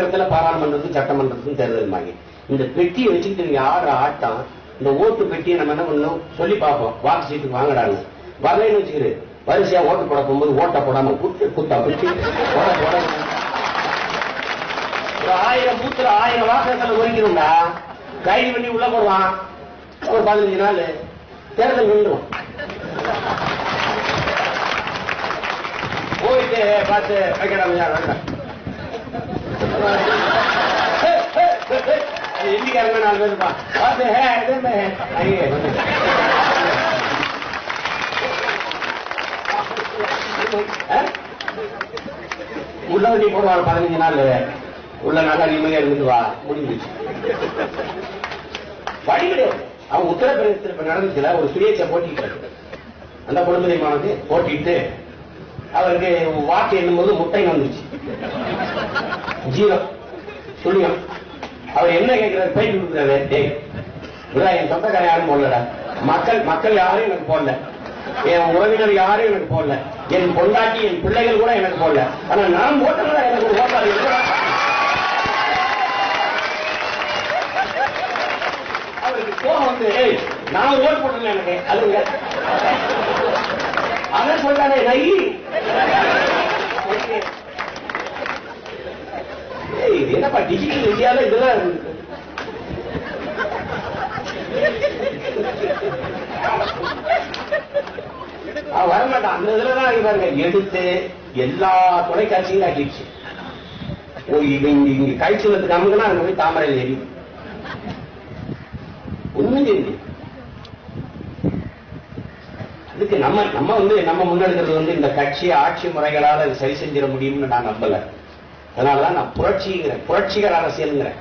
இடத்துல பாராளுமன்றத்துக்கும் சட்டமன்றத்துக்கும் தேர்தல் வாங்கி இந்த பெட்டியை வச்சுக்கிட்டு நீங்க ஆடுற ஆட்டம் இந்த ஓட்டு பெட்டியை நம்ம என்ன பண்ணணும்? சொல்லி பார்ப்போம். வாக்கு சீட்டுக்கு வாங்கடாங்க வரலைன்னு வச்சுக்கிரு வரிசையா ஓட்டு போட போகும்போது ஓட்ட போடாம குத்து குத்தா பிடிச்சி போட ஒரு ஆயிரம் பூத்துல ஆயிரம் வாசகத்துல ஒதுக்கணும்டா கைது பண்ணி உள்ள போடுவான். ஒரு பதினஞ்சு நாள். தேர்தல் நின்றும். போயிட்டு பார்த்து வைக்கிறாங்க யார் நாலு பேர் வந்து. ஆ? உள்ள வண்டி போடுவாங்க பதினஞ்சு நாள் உள்ள நல்லா நிம்மதியா இருந்துட்டு வா முடிஞ்சிச்சு வழி கிடையாது அவன் உத்தரப்பிரதேசத்தில் இப்ப நடந்துச்சுல ஒரு சுயேட்சை போட்டிட்டு அந்த குடும்ப மானது போட்டிட்டு அவருக்கு வாக்கு எண்ணும்போது முட்டை வந்துச்சு ஜீரோ. சொல்லியும் அவர் என்ன கேட்கிறாரு? போயிட்டு கொடுக்குறாரு. டேய் இதான் என் சொந்தக்காரன் யாரும் போடலடா. மக்கள் மக்கள் யாரும் எனக்கு போடல. என் உறவினர் யாரும் எனக்கு போடல. என் பொண்டாட்டி என் பிள்ளைகள் கூட எனக்கு போடல. ஆனா நான் போட்டதுதான் எனக்கு ஒரு ஓட்டாளி அவருக்கு கோபம் வந்து நான் ஓட்டு போட்டேன் எனக்கு அதுங்க. அதான் சொல்றாங்க என்னப்பா டிஜிட்டல் இந்தியால இதெல்லாம் இருக்கு. வரமாட்டான். அந்த இதுலதான் இருப்பாருங்க பாருங்க. எடுத்து எல்லா தொலைக்காட்சியும் ஆக்கிடுச்சு ஓ இவன் இங்க இங்க அங்க போய் தாமரையில் எரியும். ஒண்ணும் தெரியுது. இதுக்கு நம்ம நம்ம வந்து நம்ம முன்னெடுக்கிறது வந்து இந்த கட்சி ஆட்சி முறைகளால சரி செஞ்சிட முடியும்னு நான் நம்பல. அதனாலதான் நான் புரட்சிங்கிறேன். புரட்சிகர அரசியல்ங்கிறேன்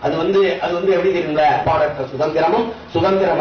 அது வந்து அது வந்து எப்படி தெரியுங்களா? பாடற்ற சுதந்திரமும் சுதந்திரம்